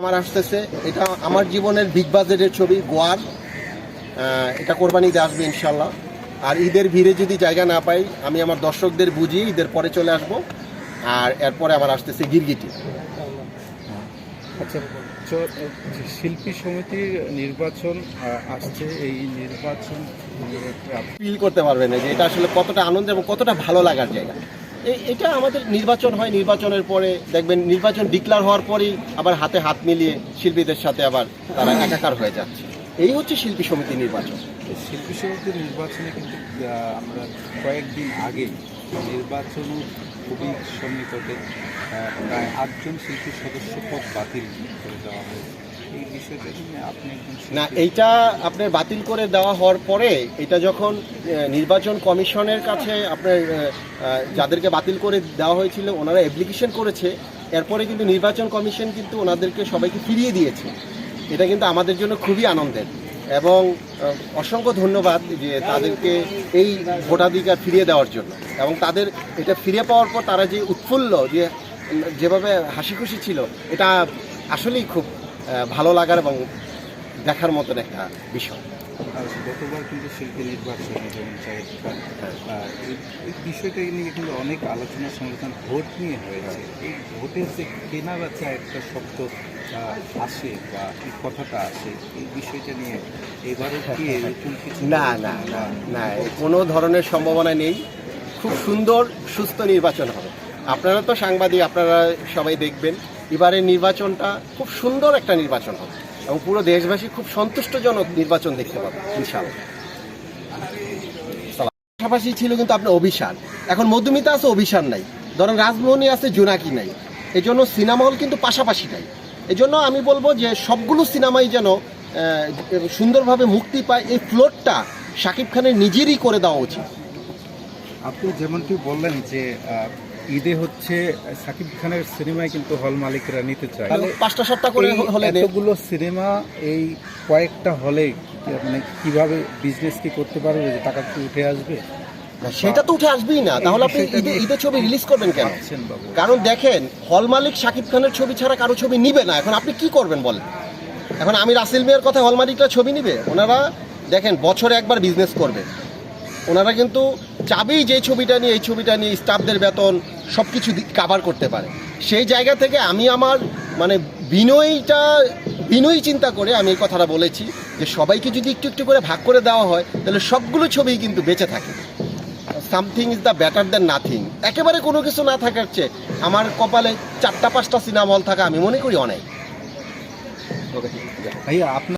আমার আসতেছে এটা আমার জীবনের বিগ বাজেটের ছবি গোয়ার। এটা কোরবানিতে আসবে ইনশাল্লাহ আর ঈদের ভিড়ে যদি জায়গা না পাই আমি আমার দর্শকদের বুঝিয়ে ঈদের পরে চলে আসব। আর এরপরে আমার আসতেছে গিরগিটি। আচ্ছা শিল্পী সমিতির নির্বাচন আসছে এই নির্বাচন ফিল করতে পারবেন না যে এটা আসলে কতটা আনন্দ এবং কতটা ভালো লাগার জায়গা। এটা আমাদের নির্বাচন হয়, নির্বাচনের পরে দেখবেন নির্বাচন ডিক্লার হওয়ার পরেই আবার হাতে হাত মিলিয়ে শিল্পীদের সাথে আবার তারা একাকার হয়ে যাচ্ছে। এই হচ্ছে শিল্পী সমিতি নির্বাচন। শিল্পী সমিতির নির্বাচনে কিন্তু আমরা কয়েকদিন আগে নির্বাচনও খুবই সন্নিকটে প্রায় আটজন শিল্পীর সদস্য পদ বাতিল করে দেওয়া হয়েছে। না, এইটা আপনার বাতিল করে দেওয়া হওয়ার পরে এটা যখন নির্বাচন কমিশনের কাছে আপনার যাদেরকে বাতিল করে দেওয়া হয়েছিল ওনারা অ্যাপ্লিকেশন করেছে, এরপরে কিন্তু নির্বাচন কমিশন কিন্তু ওনাদেরকে সবাইকে ফিরিয়ে দিয়েছে। এটা কিন্তু আমাদের জন্য খুবই আনন্দের। এবং অসংখ্য ধন্যবাদ যে তাদেরকে এই ভোটাধিকার ফিরিয়ে দেওয়ার জন্য। এবং তাদের এটা ফিরে পাওয়ার পর তারা যে উৎফুল্ল, যে, যেভাবে হাসি খুশি ছিল, এটা আসলেই খুব ভালো লাগার এবং দেখার মতন একটা বিষয়। গতবার কিন্তু শিল্পী নির্বাচনে এই- বিষয়টা নিয়ে কিন্তু অনেক আলোচনা সমালোচনা ভোট নিয়ে হয়েছে। এই ভোটের যে কেনা বেচা একটা শব্দ আসে বা এই কথাটা আসে এই বিষয়টা নিয়ে এবারও কি এরকম কিছু না না না না কোনো ধরনের সম্ভাবনা নেই। খুব সুন্দর সুস্থ নির্বাচন হবে। আপনারা তো সাংবাদিক আপনারা সবাই দেখবেন। এবারের নির্বাচনটা খুব সুন্দর একটা নির্বাচন হবে এবং পুরো দেশবাসী খুব সন্তুষ্টজনক নির্বাচন দেখতে পাবে, ইনশাআল্লাহ। পাশাপাশি ছিল কিন্তু আপনার অভিশান এখন মধুমিতা আছে অভিশান নাই। ধরেন রাজমোহনী আছে, জোনাকি নাই। এই জন্য সিনেমা হল কিন্তু পাশাপাশি নাই। এই জন্য আমি বলব যে সবগুলো সিনেমাই যেন সুন্দরভাবে মুক্তি পায়, এই ফ্লোরটা শাকিব খানের নিজেরই করে দেওয়া উচিত। আপনি যেমনটি বললেন যে ঈদে হচ্ছে সাকিব খানের সিনেমায় কিন্তু হল মালিকরা নিতে চায়। পাঁচটা সাতটা করে হলে এতগুলো সিনেমা এই কয়েকটা হলে মানে কীভাবে বিজনেস কি করতে পারবে? যে টাকা কি উঠে আসবে? না, সেটা তো উঠে আসবেই না। তাহলে আপনি ঈদে ঈদের ছবি রিলিজ করবেন কেন? কারণ দেখেন হল মালিক শাকিব খানের ছবি ছাড়া কারও ছবি নিবে না। এখন আপনি কি করবেন বলেন? এখন আমি রাসেল মিয়ার কথা হল মালিকরা ছবি নিবে? ওনারা দেখেন বছরে একবার বিজনেস করবে। ওনারা কিন্তু চাবেই যে ছবিটা নিয়ে, এই ছবিটা নিয়ে স্টাফদের বেতন সব কিছু কাভার করতে পারে। সেই জায়গা থেকে আমি আমার মানে বিনয়টা বিনয়ী চিন্তা করে আমি এই কথাটা বলেছি যে সবাইকে যদি একটু একটু করে ভাগ করে দেওয়া হয়, তাহলে সবগুলো ছবিই কিন্তু বেঁচে থাকে। Something is the better than nothing একেবারে কোনো কিছু না থাকার চেয়ে আমার কপালে চারটা পাঁচটা সিনেমা হল থাকা আমি মনে করি অনেক। ভাইয়া, আপনার